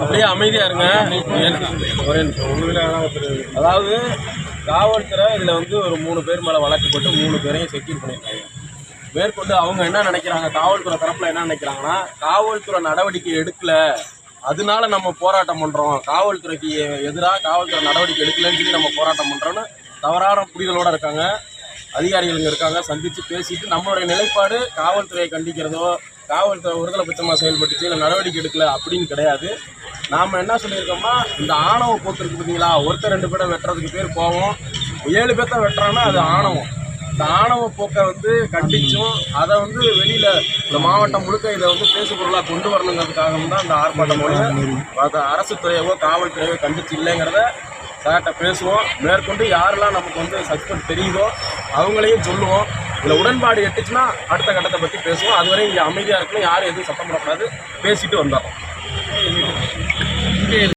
அப்படியே அமைதியா இருங்க. அதாவது காவல்துறை இதுல வந்து ஒரு மூணு பேர் மேல வழக்கு போட்டு மூணு பேரையும் செக்யூர் பண்ணியிருக்காங்க. மேற்கொண்டு அவங்க என்ன நினைக்கிறாங்க? காவல்துறை தரப்புல என்ன நினைக்கிறாங்கன்னா காவல்துறை நடவடிக்கை எடுக்கல. அதனால நம்ம போராட்டம் பண்றோம். காவல்துறைக்கு எதிராக காவல்துறை நடவடிக்கை எடுக்கலன்னு சொல்லி நம்ம போராட்டம் பண்றோம்னு தவறான புரிதலோட இருக்காங்க. அதிகாரிகள் இருக்காங்க. சந்திச்சு பேசிட்டு நம்மளுடைய நிலைப்பாடு காவல்துறையை கண்டிக்கிறதோ காவல்துறை ஒருதலை பட்சமாக செயல்பட்டுச்சு இல்லை நடவடிக்கை எடுக்கல அப்படின்னு கிடையாது. நாம் என்ன சொல்லியிருக்கோம்னா இந்த ஆணவ போக்கு இருக்கு பார்த்தீங்களா ஒருத்தர் ரெண்டு பேரை வெட்டுறதுக்கு பேர் போவோம் ஏழு பேர்த்த வெட்டுறான்னா அது ஆணவம். இந்த ஆணவ போக்கை வந்து கண்டிச்சும் அதை வந்து வெளியில் இந்த மாவட்டம் முழுக்க இதை வந்து பேசு பொருளாக கொண்டு வரணுங்கிறதுக்காகவும் தான் இந்த ஆர்ப்பாட்டம் மொழியை அதை அரசு துறையவோ காவல்துறையோ கண்டிச்சு இல்லைங்கிறத சார்கிட்ட பேசுவோம். மேற்கொண்டு யாரெல்லாம் நமக்கு வந்து சஸ்பெக்ட் தெரியுதோ அவங்களையும் சொல்லுவோம். இதில் உடன்பாடு எட்டுச்சுன்னா அடுத்த கட்டத்தை பற்றி பேசுவோம். அதுவரை இங்கே அமைதியாக இருக்கணும் யாரும் எதுவும் சத்தம் போடக்கூடாது. பேசிட்டு வந்தோம்